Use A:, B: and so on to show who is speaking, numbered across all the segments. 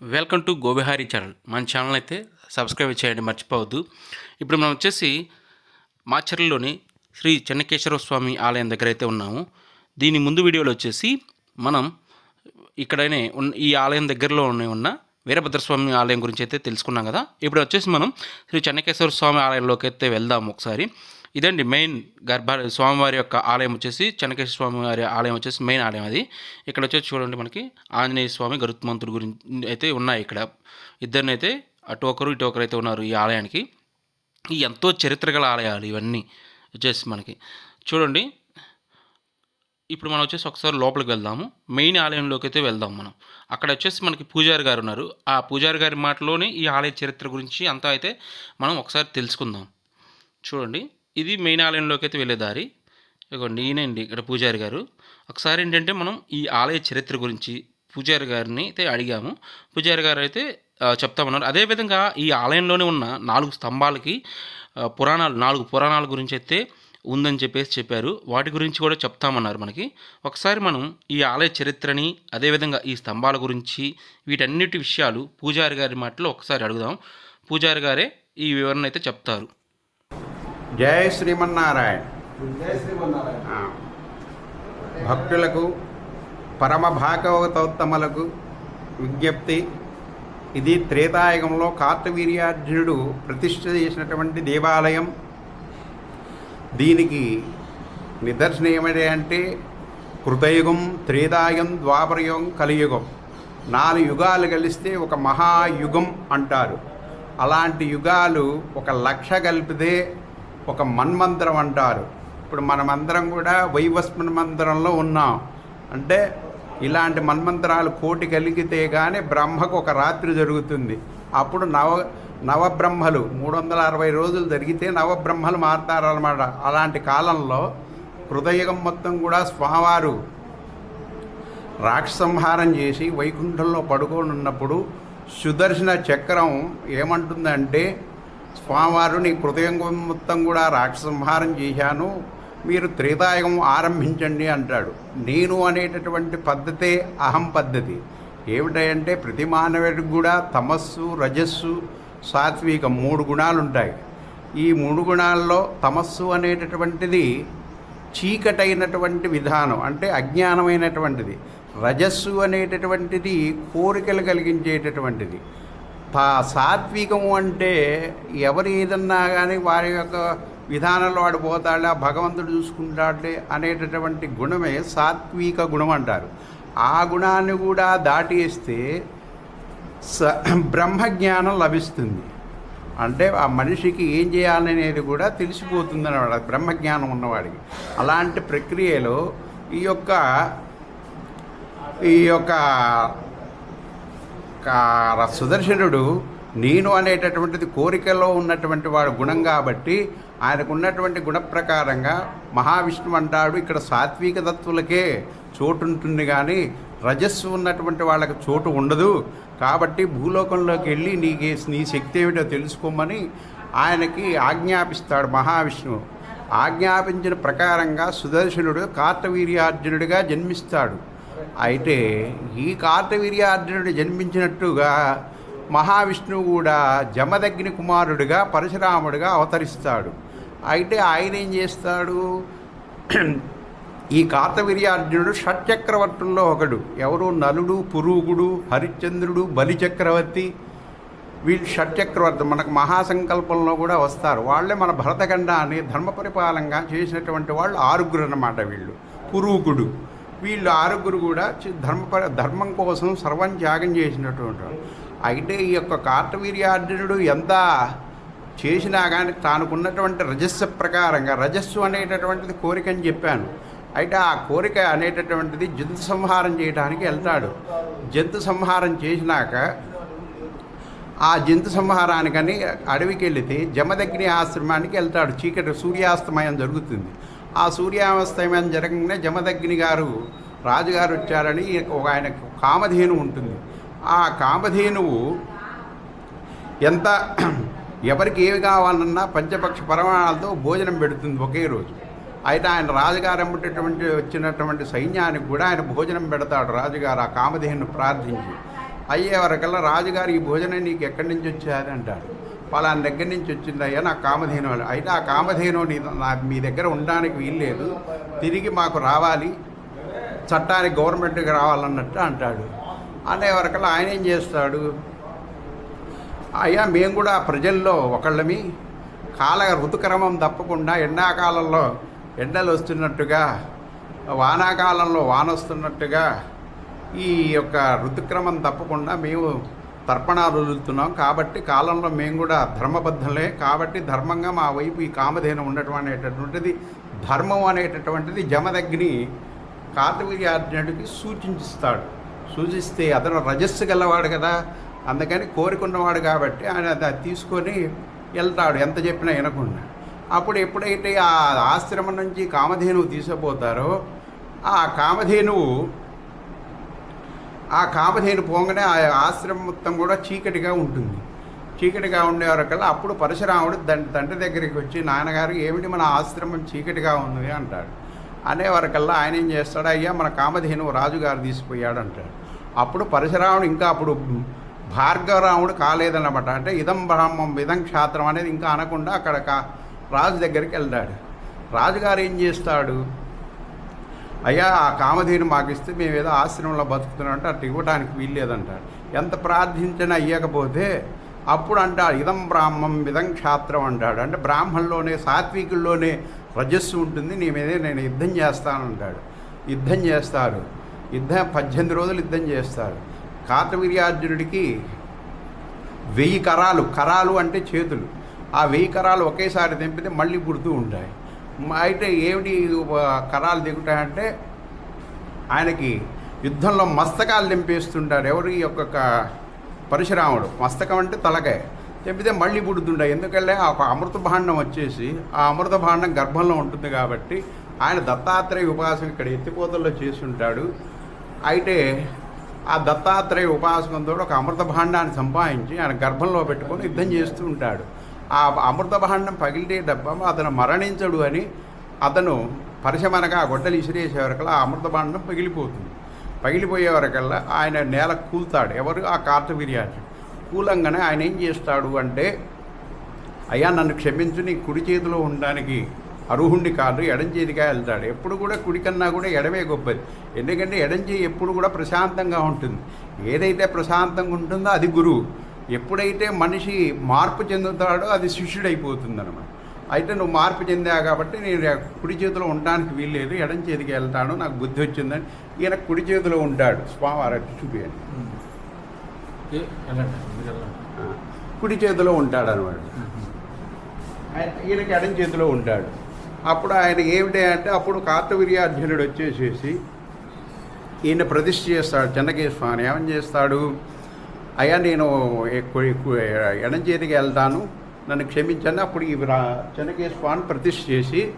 A: Welcome to Govihari channel. మన channel అయితే subscribe చేయండి మర్చిపోవద్దు. ఇప్పుడు మనం వచ్చేసి మాచర్లలోని శ్రీ చెన్నకేశ్వర స్వామి ఆలయం దగ్గర అయితే ఉన్నాము. దీని ముందు వీడియోలో వచ్చేసి మనం ఇక్కడనే ఉన్న ఈ ఆలయం దగ్గరలో ఉన్న వీరభద్రస్వామి ఆలయం గురించి అయితే తెలుసుకున్నాం కదా. ఇప్పుడు వచ్చేసి మనం శ్రీ చెన్నకేశ్వర స్వామి ఆలయంలోకి అయితే వెళ్దాం ఒకసారి. ఇదండి మెయిన్ గర్భ స్వామివారి యొక్క ఆలయం వచ్చేసి చెనకేశ్వర స్వామి వారి ఆలయం వచ్చేసి మెయిన్ ఆలయం అది. ఇక్కడ వచ్చేసి చూడండి మనకి ఆంజనేయ స్వామి గరుత్మంతుడు గురించి అయితే ఉన్నాయి ఇక్కడ. ఇద్దరిని అయితే అటు ఒకరు ఇటు ఒకరు అయితే ఉన్నారు ఈ ఆలయానికి. ఈ ఎంతో చరిత్ర గల ఆలయాలు ఇవన్నీ వచ్చేసి మనకి. చూడండి ఇప్పుడు మనం వచ్చేసి ఒకసారి లోపలికి వెళ్దాము. మెయిన్ ఆలయంలోకి అయితే వెళ్దాం మనం. అక్కడ వచ్చేసి మనకి పూజారి గారు ఉన్నారు. ఆ పూజారి గారి మాటలోనే ఈ ఆలయ చరిత్ర గురించి అంతా అయితే మనం ఒకసారి తెలుసుకుందాం. చూడండి ఇది మెయిన్ ఆలయంలోకి అయితే వెళ్ళే దారి. ఇదిగోండి ఈయనండి ఇక్కడ పూజారి గారు. ఒకసారి ఏంటంటే మనం ఈ ఆలయ చరిత్ర గురించి పూజారి గారిని అయితే అడిగాము. పూజారి గారు అయితే చెప్తామన్నారు. అదేవిధంగా ఈ ఆలయంలోనే ఉన్న నాలుగు స్తంభాలకి పురాణాలు నాలుగు పురాణాల గురించి అయితే ఉందని చెప్పేసి చెప్పారు. వాటి గురించి కూడా చెప్తామన్నారు మనకి. ఒకసారి మనం ఈ ఆలయ చరిత్రని అదేవిధంగా ఈ స్తంభాల గురించి వీటన్నిటి విషయాలు పూజారి గారి మాటలో ఒకసారి అడుగుదాం. పూజారి గారే ఈ వివరణ అయితే చెప్తారు.
B: జై శ్రీమన్నారాయణ. భక్తులకు పరమ భాగవతోత్తములకు విజ్ఞప్తి. ఇది త్రేతాయుగంలో కార్తవీర్యార్జునుడు ప్రతిష్ఠ చేసినటువంటి దేవాలయం. దీనికి నిదర్శనం ఏమిటి అంటే కృతయుగం త్రేతాయుగం ద్వాపరయుగం కలియుగం. నాలుగు యుగాలు కలిస్తే ఒక మహాయుగం అంటారు. అలాంటి యుగాలు ఒక లక్ష కలిపితే ఒక మన్మంతరం అంటారు. ఇప్పుడు మనమందరం కూడా వైవస్మన్ మంత్రంలో ఉన్నాం. అంటే ఇలాంటి మన్మంతరాలు కోటి కలిగితే కానీ బ్రహ్మకు ఒక రాత్రి జరుగుతుంది. అప్పుడు నవ నవబ్రహ్మలు మూడు వందల అరవై రోజులు జరిగితే నవబ్రహ్మలు మారుతారన్నమాట. అలాంటి కాలంలో హృదయగం మొత్తం కూడా స్వామివారు రాక్షసంహారం చేసి వైకుంఠంలో పడుకోనున్నప్పుడు సుదర్శన చక్రం ఏమంటుందంటే స్వామివారు నీ హృదయం మొత్తం కూడా రాక్షసంహారం చేశాను. మీరు త్రేతాయుగం ఆరంభించండి అంటాడు. నేను అనేటటువంటి పద్ధతే అహం పద్ధతి. ఏమిటంటే ప్రతి మానవుడికి కూడా తమస్సు రజస్సు సాత్విక మూడు గుణాలు ఉంటాయి ఈ మూడు గుణాల్లో తమస్సు అనేటటువంటిది చీకటైనటువంటి విధానం అంటే అజ్ఞానమైనటువంటిది. రజస్సు అనేటటువంటిది కోరికలు కలిగించేటటువంటిది. సాత్వికము అంటే ఎవరు ఏదన్నా కానీ వారి యొక్క విధానంలో వాడు పోతాడా భగవంతుడు చూసుకుంటాడే అనేటటువంటి గుణమే సాత్విక గుణం అంటారు. ఆ గుణాన్ని కూడా దాటేస్తే స బ్రహ్మజ్ఞానం లభిస్తుంది. అంటే ఆ మనిషికి ఏం చేయాలనేది కూడా తెలిసిపోతుంది అన్నమాట బ్రహ్మజ్ఞానం ఉన్నవాడికి. అలాంటి ప్రక్రియలో ఈ యొక్క ఈ యొక్క సుదర్శనుడు నేను అనేటటువంటిది కోరికలో ఉన్నటువంటి వాడు గుణం కాబట్టి ఆయనకు ఉన్నటువంటి గుణ ప్రకారంగా మహావిష్ణువు అంటాడు ఇక్కడ సాత్విక తత్వులకే చోటు ఉంటుంది కానీ రజస్సు ఉన్నటువంటి వాళ్ళకి చోటు ఉండదు. కాబట్టి భూలోకంలోకి వెళ్ళి నీకే నీ శక్తి ఏమిటో తెలుసుకోమని ఆయనకి ఆజ్ఞాపిస్తాడు మహావిష్ణువు. ఆజ్ఞాపించిన ప్రకారంగా సుదర్శనుడు కార్తవీర్యార్జునుడిగా జన్మిస్తాడు. అయితే ఈ కార్తవీర్యార్జునుడు జన్మించినట్టుగా మహావిష్ణువు కూడా జమదగ్ని కుమారుడిగా పరశురాముడిగా అవతరిస్తాడు. అయితే ఆయన ఏం చేస్తాడు? ఈ కార్తవీర్యార్జునుడు షట్చక్రవర్తుల్లో ఒకడు. ఎవరు? నలుడు పురుగుడు హరిశ్చంద్రుడు బలిచక్రవర్తి. వీళ్ళు షట్చక్రవర్తి మనకు మహాసంకల్పంలో కూడా వస్తారు. వాళ్ళే మన భరతఖండాన్ని ధర్మ పరిపాలనగా చేసినటువంటి వాళ్ళు ఆరుగురు అన్నమాట వీళ్ళు. పురూకుడు వీళ్ళు ఆరుగురు కూడా చి- ధర్మ ధర్మం కోసం సర్వం త్యాగం చేసినటువంటి అయితే ఈ యొక్క కార్తవీర్యార్జునుడు ఎంత చేసినా కానీ తానుకున్నటువంటి రజస్సు ప్రకారంగా రజస్సు అనేటటువంటిది కోరిక అని చెప్పాను. అయితే ఆ కోరిక అనేటటువంటిది జంతు సంహారం చేయడానికి వెళ్తాడు. జంతు సంహారం చేసినాక ఆ జంతు సంహారానికని అడవికి వెళితే జమదగ్ని ఆశ్రమానికి వెళ్తాడు. చీకటి సూర్యాస్తమయం జరుగుతుంది. ఆ సూర్యాస్తమయం జరగంగానే జమదగ్ని గారు రాజుగారు వచ్చారని ఒక ఆయన కామధేను ఉంటుంది. ఆ కామధేనువు ఎంత ఎవరికి ఏమి కావాలన్నా పంచపక్ష పరమాణాలతో భోజనం పెడుతుంది ఒకే రోజు. అయితే ఆయన రాజుగారు అమ్మటటువంటి వచ్చినటువంటి సైన్యానికి కూడా ఆయన భోజనం పెడతాడు రాజుగారు ఆ కామధేను ప్రార్థించి. అయ్యే వరకల్లా రాజుగారు ఈ భోజనం నీకు ఎక్కడి నుంచి వచ్చారు అంటాడు. పలాని దగ్గర నుంచి వచ్చిందయ్యా నా నాకు కామధేను అయితే ఆ కామధేను నా మీ దగ్గర ఉండడానికి వీల్లేదు. తిరిగి మాకు రావాలి. చట్టానికి గవర్నమెంట్కి రావాలన్నట్టు అంటాడు. అనే వరకల్లా ఆయన ఏం చేస్తాడు? అయ్యా మేము కూడా ప్రజల్లో ఒకళ్ళమి కాల ఋతుక్రమం తప్పకుండా ఎండాకాలంలో ఎండలు వస్తున్నట్టుగా వానాకాలంలో వాన వస్తున్నట్టుగా ఈ యొక్క ఋతుక్రమం తప్పకుండా మేము తర్పణాలు వదులుతున్నాం కాబట్టి కాలంలో మేము కూడా ధర్మబద్ధలే కాబట్టి ధర్మంగా మా వైపు ఈ కామధేను ఉండటం అనేటటువంటిది ధర్మం అనేటటువంటిది జమదగ్ని కార్తవీర్యార్జునుడికి సూచిస్తాడు సూచిస్తే అతను రజస్సు గలవాడు కదా. అందుకని కోరుకున్నవాడు కాబట్టి ఆయన అది తీసుకొని వెళ్తాడు. ఎంత చెప్పినా వినకుండా. అప్పుడు ఎప్పుడైతే ఆ ఆశ్రమం నుంచి కామధేనువు తీసుకుపోతారో ఆ కామధేనువు ఆ కామధేను పోగానే ఆ ఆశ్రమం మొత్తం కూడా చీకటిగా ఉంటుంది. చీకటిగా ఉండేవారికల్లా అప్పుడు పరశురాముడు తండ్రి తండ్రి దగ్గరికి వచ్చి నాన్నగారు ఏమిటి మన ఆశ్రమం చీకటిగా ఉంది అంటాడు. అనే వరకల్లా ఆయన ఏం చేస్తాడు అయ్యా మన కామధేను రాజుగారు తీసిపోయాడు అంటాడు. అప్పుడు పరశురాముడు ఇంకా అప్పుడు భార్గవరాముడు కాలేదన్నమాట. అంటే ఇదం బ్రాహ్మం ఇదం క్షాత్రం అనేది ఇంకా అనకుండా అక్కడ కా రాజు దగ్గరికి వెళ్తాడు రాజుగారు ఏం చేస్తాడు అయ్యా ఆ కామధేను మాకు ఇస్తే మేము ఏదో ఆశ్రమంలో బతుకుతున్నాం అంటే అటు ఇవ్వడానికి వీల్లేదంటాడు. ఎంత ప్రార్థించినా ఇవ్వకపోతే అప్పుడు అంటాడు ఇదం బ్రాహ్మం ఇదం క్షాత్రం అంటాడు. అంటే బ్రాహ్మణలోనే సాత్వికుల్లోనే రజస్సు ఉంటుంది. నీ మీదే నేను యుద్ధం చేస్తానంటాడు. యుద్ధం చేస్తారు. యుద్ధం పద్దెనిమిది రోజులు యుద్ధం చేస్తారు. కార్తవీర్యార్జునుడికి వెయ్యి కరాలు. కరాలు అంటే చేతులు. ఆ వెయ్యి కరాలు ఒకేసారి తెంపితే మళ్ళీ పుడుతూ ఉంటాయి. అయితే ఏమిటి కరాలు దిగుతాయంటే ఆయనకి యుద్ధంలో మస్తకాలు నింపేస్తుంటారు. ఎవరు ఈ యొక్క పరశురాముడు? మస్తకం అంటే తలకాయ. తెంపితే మళ్ళీ పుడుతుంటాయి. ఎందుకంటే ఆ ఒక అమృత భాండం వచ్చేసి ఆ అమృత భాండం గర్భంలో ఉంటుంది కాబట్టి ఆయన దత్తాత్రేయ ఉపాసన ఇక్కడ ఎత్తిపోతల్లో చేస్తుంటాడు. అయితే ఆ దత్తాత్రేయ ఉపాసకంతో ఒక అమృత భాండాన్ని సంపాదించి ఆయన గర్భంలో పెట్టుకొని యుద్ధం చేస్తూ ఉంటాడు. ఆ అమృత భాండం పగిలితే డబ్బ అతను మరణించడు అని అతను పరిశమనగా ఆ గొడ్డలు ఇసిరేసే వరకల్లా ఆ అమృత భాండం పగిలిపోతుంది. పగిలిపోయే వరకల్లా ఆయన నేల కూల్తాడు. ఎవరు? ఆ కార్తవీర్యాజు కూలంగానే ఆయన ఏం చేస్తాడు అంటే అయ్యా నన్ను క్షమించు నీ కుడి చేతిలో ఉండడానికి అర్హుణ్ణి కాదు ఎడం చేతిగా వెళ్తాడు. ఎప్పుడు కూడా కుడి కన్నా కూడా ఎడమే గొప్పది. ఎందుకంటే ఎడం చేయి ఎప్పుడు కూడా ప్రశాంతంగా ఉంటుంది. ఏదైతే ప్రశాంతంగా ఉంటుందో అది గురువు. ఎప్పుడైతే మనిషి మార్పు చెందుతాడో అది శిష్యుడైపోతుంది అనమాట అయితే నువ్వు మార్పు చెందావు కాబట్టి నేను కుడి చేతిలో ఉండడానికి వీల్లేదు ఎడం చేతికి వెళ్తాను నాకు బుద్ధి వచ్చిందని ఈయన కుడి చేతిలో ఉంటాడు. స్వామివారు చూపించండి కుడి చేతిలో ఉంటాడు అనమాట ఈయనకి ఎడం చేతిలో ఉంటాడు. అప్పుడు ఆయన ఏమిటి అంటే అప్పుడు కార్తవీర్యార్జునుడు వచ్చేసేసి ఈయన ప్రతిష్ఠ చేస్తాడు. చెన్నకేశ్వరాన్ని ఏమని చేస్తాడు? అయ్యా నేను ఎక్కువ ఎడం చేతికి వెళ్తాను. నన్ను క్షమించండి. అప్పుడు ఈ రా- ప్రతిష్ఠ చేసి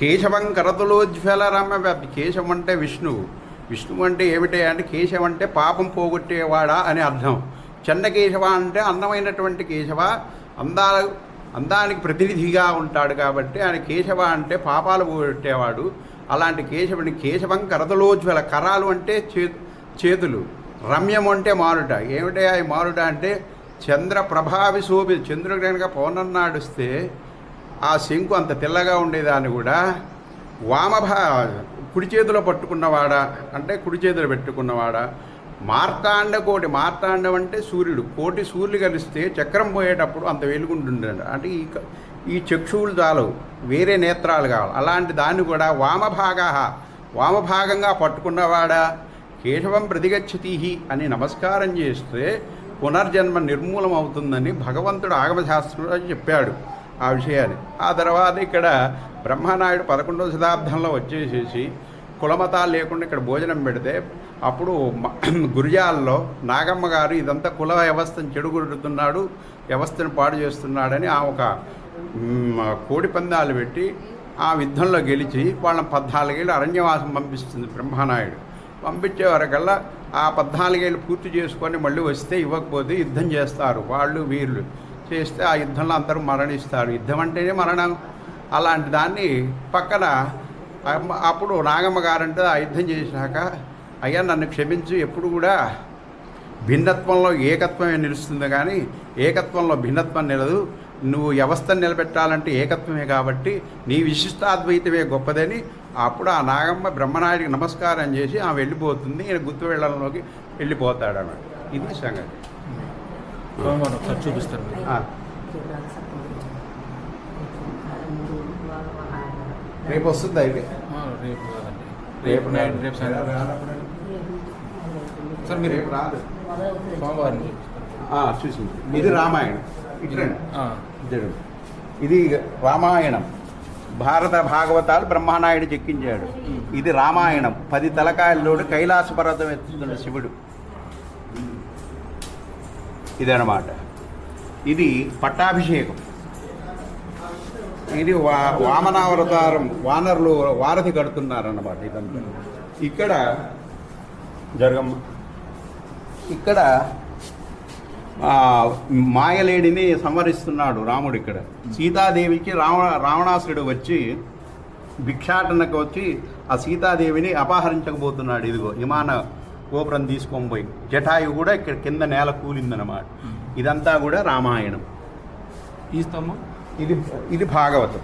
B: కేశవం కరతులోజ్వలరామ వ్యాప్తి కేశవం అంటే విష్ణువు విష్ణువు అంటే ఏమిటే అంటే కేశవం అంటే పాపం పోగొట్టేవాడా అని అర్థం. చెన్న కేశవ అంటే అందమైనటువంటి కేశవ. అందాల అందానికి ప్రతినిధిగా ఉంటాడు కాబట్టి ఆయన కేశవ అంటే పాపాలు పోగొట్టేవాడు. అలాంటి కేశవుని కేశవం కరతలోజ్వల కరాలు అంటే చే చేతులు. రమ్యం అంటే మారుట. ఏమిటి ఆ మారుట అంటే చంద్ర ప్రభావి శోభి చంద్రుడు కనుక పౌర్ణం నాడుస్తే ఆ శంకు అంత తెల్లగా ఉండేదాన్ని కూడా వామభా కుడి చేతిలో పట్టుకున్నవాడా? అంటే కుడి చేతిలో పెట్టుకున్నవాడా? మార్తాండ కోటి మార్తాండం అంటే సూర్యుడు. కోటి సూర్యులు కలిస్తే చక్రం పోయేటప్పుడు అంత వెలుగుంటుండడు అంటే ఈ ఈ చక్షువులు చాలు వేరే నేత్రాలు కావాలి. అలాంటి దాన్ని కూడా వామభాగా వామభాగంగా పట్టుకున్నవాడా? కేశవం ప్రతిగచ్చతి అని నమస్కారం చేస్తే పునర్జన్మ నిర్మూలం అవుతుందని భగవంతుడు ఆగమశాస్త్రంలో చెప్పాడు ఆ విషయాన్ని. ఆ తర్వాత ఇక్కడ బ్రహ్మనాయుడు పదకొండవ శతాబ్దంలో వచ్చేసేసి కులమతాలు లేకుండా ఇక్కడ భోజనం పెడితే అప్పుడు మ- గురిజాల్లో నాగమ్మ గారు ఇదంతా కుల వ్యవస్థను చెడుగొడుతున్నాడు వ్యవస్థను పాడు చేస్తున్నాడని ఆ ఒక కోడి పందాలు పెట్టి ఆ యుద్ధంలో గెలిచి వాళ్ళని పద్నాలుగేళ్ళు అరణ్యవాసం పంపిస్తుంది బ్రహ్మనాయుడు. పంపించేవరకల్లా ఆ పద్నాలుగేళ్ళు పూర్తి చేసుకొని మళ్ళీ వస్తే ఇవ్వకపోతే యుద్ధం చేస్తారు. వాళ్ళు వీళ్ళు చేస్తే ఆ యుద్ధంలో అందరూ మరణిస్తారు. యుద్ధం అంటేనే మరణం. అలాంటి దాన్ని పక్కన అప్పుడు నాగమ్మ గారంటే ఆ యుద్ధం చేసినాక అయ్యా నన్ను క్షమించు. ఎప్పుడు కూడా భిన్నత్వంలో ఏకత్వమే నిలుస్తుంది కానీ ఏకత్వంలో భిన్నత్వం నిలదు. నువ్వు వ్యవస్థను నిలబెట్టాలంటే ఏకత్వమే కాబట్టి నీ విశిష్టాద్వైతమే గొప్పదని అప్పుడు ఆ నాగమ్మ బ్రహ్మనాయుడికి నమస్కారం చేసి ఆమె వెళ్ళిపోతుంది ఈయన గుర్తు వెళ్ళంలోకి వెళ్ళిపోతాడు అన్నమాట ఇది సంగతి.
A: చూపిస్తారు
B: రేపు వస్తుంది అయితే
A: రేపు
B: రేపు
A: సార్ మీరు
B: రేపు రాదు.
A: సోమవారం
B: ఆ, చూసింది. ఇది రామాయణం. ఇట్లండి ఇది రామాయణం. భారత భాగవతాలు బ్రహ్మనాయుడు చెక్కించాడు. ఇది రామాయణం. పది తలకాయల్లోడు కైలాస పర్వతం ఎత్తుతున్న శివుడు. ఇదనమాట ఇది పట్టాభిషేకం. ఇది వా వామనావతారం వానరులు వారధి కడుతున్నారన్నమాట ఇదంతా. ఇక్కడ జరగమ్మ. ఇక్కడ మాయలేడిని సంవరిస్తున్నాడు రాముడు ఇక్కడ. సీతాదేవికి రావణ రావణాసురుడు వచ్చి భిక్షాటనకు వచ్చి ఆ సీతాదేవిని అపహరించకపోతున్నాడు. ఇదిగో విమాన గోపురం తీసుకొని పోయి. జటాయు కూడా ఇక్కడ కింద నేల కూలిందనమాట ఇదంతా కూడా రామాయణం.
A: ఈ స్తంభం?
B: ఇది ఇది భాగవతం.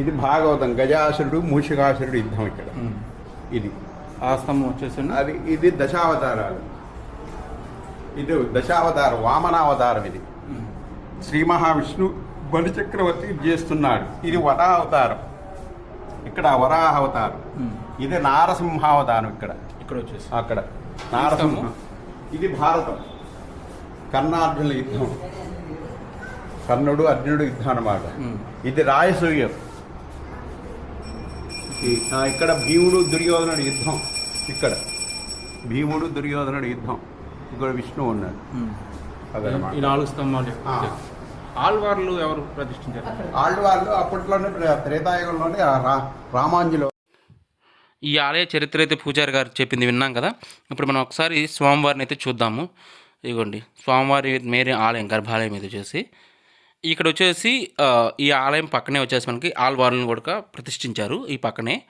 B: ఇది భాగవతం. గజాసురుడు మూషికాసురుడు యుద్ధం ఇక్కడ. ఇది.
A: ఆ స్తంభం వచ్చేసండి
B: అది ఇది దశావతారాలు. ఇది దశావతారం వామనావతారం ఇది. శ్రీ మహావిష్ణు బలి చక్రవర్తి చేస్తున్నాడు. ఇది వరాహ అవతారం ఇక్కడ వరాహ అవతారం. ఇది నారసింహావతారం ఇక్కడ.
A: ఇక్కడ వచ్చేసి.
B: అక్కడ. నారసింహ. ఇది భారతం. కర్ణార్జునుల యుద్ధం. కర్ణుడు అర్జునుడు యుద్ధం అన్నమాట.
A: ఉమ్.
B: ఇది రాయసూయం. ఇక్కడ భీముడు దుర్యోధనుడు యుద్ధం. ఇక్కడ. భీముడు దుర్యోధనుడు యుద్ధం. ఇక్కడ విష్ణువు ఉన్నాడు. అదనమాట.
A: ఈ నాలుగు స్తంభాలు
B: ఆ.
A: ఆళ్వార్లు ఎవరు ప్రతిష్ఠించారు?
B: ఆళ్ళు వాళ్ళు అప్పట్లోనే త్రేతాయుగంలోనే రామాంజులో.
A: ఈ ఆలయ చరిత్ర అయితే పూజారి గారు చెప్పింది విన్నాం కదా? ఇప్పుడు మనం ఒకసారి స్వామివారిని అయితే చూద్దాము. ఇదిగోండి. స్వామివారి మేరీ ఆలయం గర్భాలయం ఇది వచ్చేసి. ఇక్కడ వచ్చేసి ఈ ఆలయం పక్కనే వచ్చేసి మనకి ఆల్వార్లను కూడా ప్రతిష్ఠించారు ఈ పక్కనే.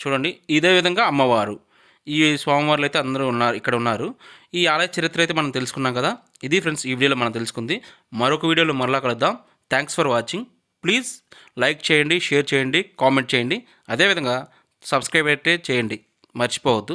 A: చూడండి. ఇదే విధంగా అమ్మవారు. ఈ స్వామివార్లు అయితే అందరూ ఉన్నారు ఇక్కడ ఉన్నారు. ఈ ఆలయ చరిత్ర అయితే మనం తెలుసుకున్నాం కదా. ఇది ఫ్రెండ్స్ ఈ వీడియోలో మనం తెలుసుకుంది. మరొక వీడియోలో మరలా కలుద్దాం. Thanks for watching please like చేయండి షేర్ చేయండి కామెంట్ చేయండి. అదేవిధంగా సబ్స్క్రైబ్ అయితే చేయండి. మర్చిపోవద్దు.